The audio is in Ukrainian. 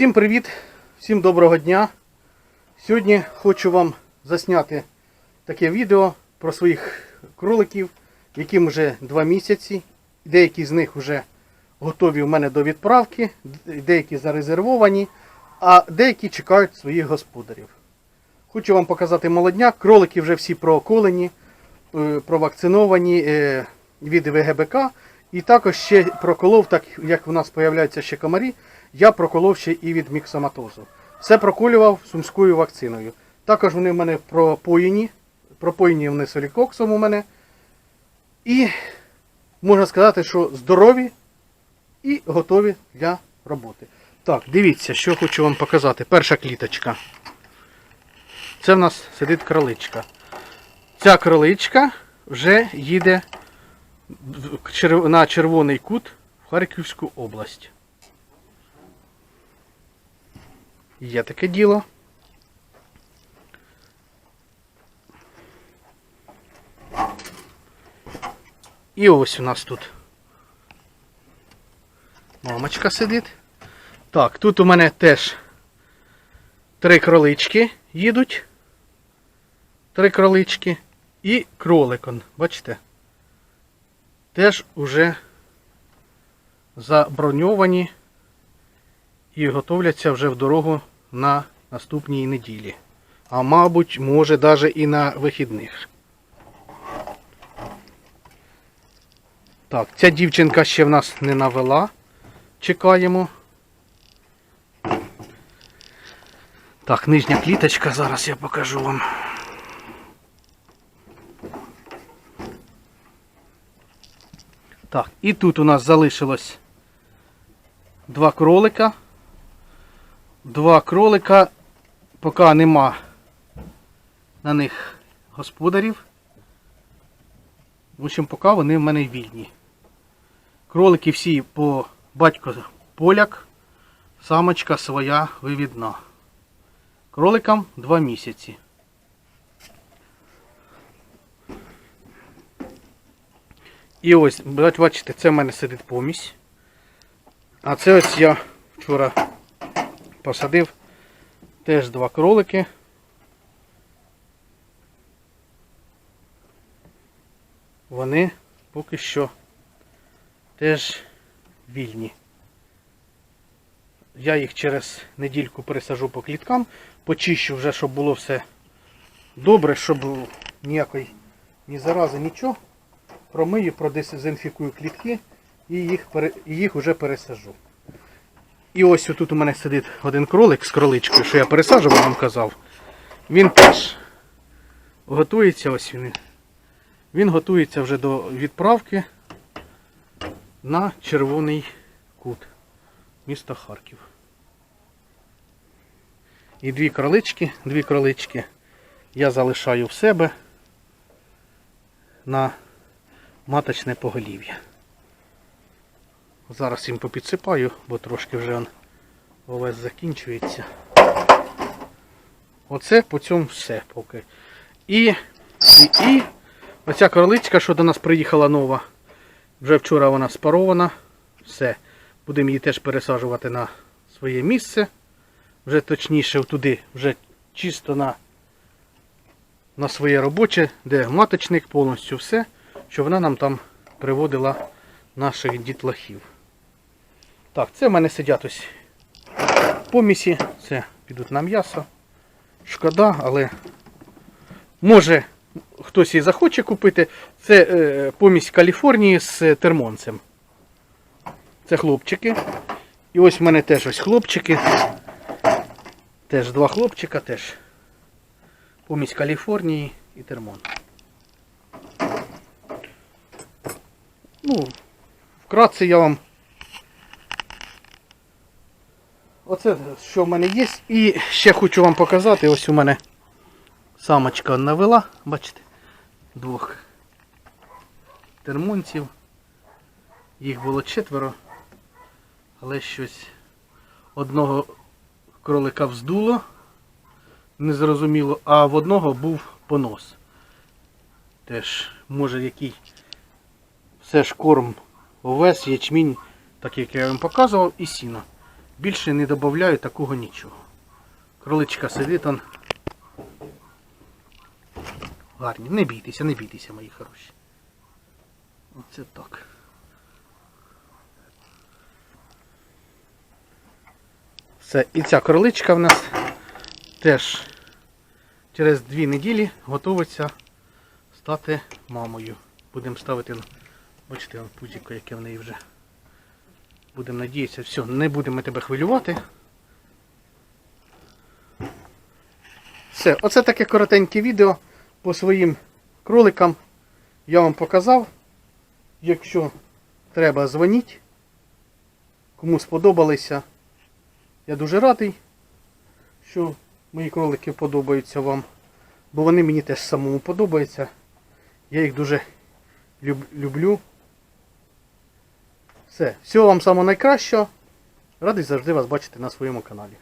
Всім привіт, всім доброго дня. Сьогодні хочу вам засняти таке відео про своїх кроликів, яким вже два місяці. Деякі з них вже готові у мене до відправки, деякі зарезервовані, а деякі чекають своїх господарів. Хочу вам показати молодняк. Кролики вже всі проколені, е, провакциновані е, від ВГБК. І також ще проколов, так як у нас з'являються ще комарі, я проколов ще і від міксоматозу. Все проколював сумською вакциною. Також вони в мене пропоєні. Пропоєні вони солікоксом у мене. І можна сказати, що здорові і готові для роботи. Так, дивіться, що хочу вам показати. Перша кліточка. Це в нас сидить кроличка. Ця кроличка вже їде на Червоний кут в Харківську область. Є таке діло. І ось у нас тут мамочка сидить. Так, тут у мене теж три кролички їдуть. Три кролички і кроликон, бачите? Теж уже заброньовані і готовляться вже в дорогу на наступній неділі. А мабуть, може навіть і на вихідних. Так, ця дівчинка ще в нас не навела. Чекаємо. Так, нижня кліточка, зараз я покажу вам. Так, і тут у нас залишилось два кролика. Два кролика, поки нема на них господарів. В общем, поки вони в мене вільні. Кролики всі по батько поляк, самочка своя вивідна. Кроликам два місяці. І ось, бачите, це в мене сидить помість. А це ось я вчора посадив теж два кролики. Вони поки що теж вільні. Я їх через недільку пересажу по кліткам, почищу вже, щоб було все добре, щоб ніякої ні зарази, нічого. Промию, продезінфікую клітки і їх, і їх вже пересажу. І ось тут у мене сидить один кролик з кроличкою, що я пересаджував, вам казав. Він теж готується, ось він. Він готується вже до відправки на Червоний кут міста Харків. І дві кролички, дві кролички я залишаю в себе на маточне поголів'я. Зараз їм попідсипаю, бо трошки вже овес закінчується. Оце по цьому все поки. І, і, і оця кроличка, що до нас приїхала нова, вже вчора вона спарована. Все. Будемо її теж пересаджувати на своє місце. Вже точніше туди, вже чисто на, на своє робоче, де маточник, повністю все, що вона нам там приводила наших дітлахів. Так, це в мене сидять ось помісі, це підуть на м'ясо. Шкода, але може хтось і захоче купити. Це е, помість Каліфорнії з термонцем. Це хлопчики. І ось в мене теж ось хлопчики. Теж два хлопчика теж. Помість Каліфорнії і термон. Ну, вкратце я вам. Оце що в мене є. І ще хочу вам показати. Ось у мене самочка навела, бачите, двох термонців. Їх було четверо, але щось одного кролика вздуло, незрозуміло, а в одного був понос. Теж, може, який все ж корм овес, ячмінь, так як я вам показував, і сіно. Більше не додаю такого нічого. Кроличка сидить он. Гарні. Не бійтеся, не бійтеся, мої хороші. Оце так. Все, і ця кроличка в нас теж через дві неділі готується стати мамою. Будемо ставити, бачите, пузіко, яке в неї вже. Будемо надіятися, все, не будемо тебе хвилювати. Все, оце таке коротеньке відео по своїм кроликам. Я вам показав. Якщо треба, дзвоніть. Кому сподобалися, я дуже радий, що мої кролики подобаються вам. Бо вони мені теж самому подобаються. Я їх дуже люб- люблю. Все. Всього вам самого найкращого. Радий завжди вас бачити на своєму каналі.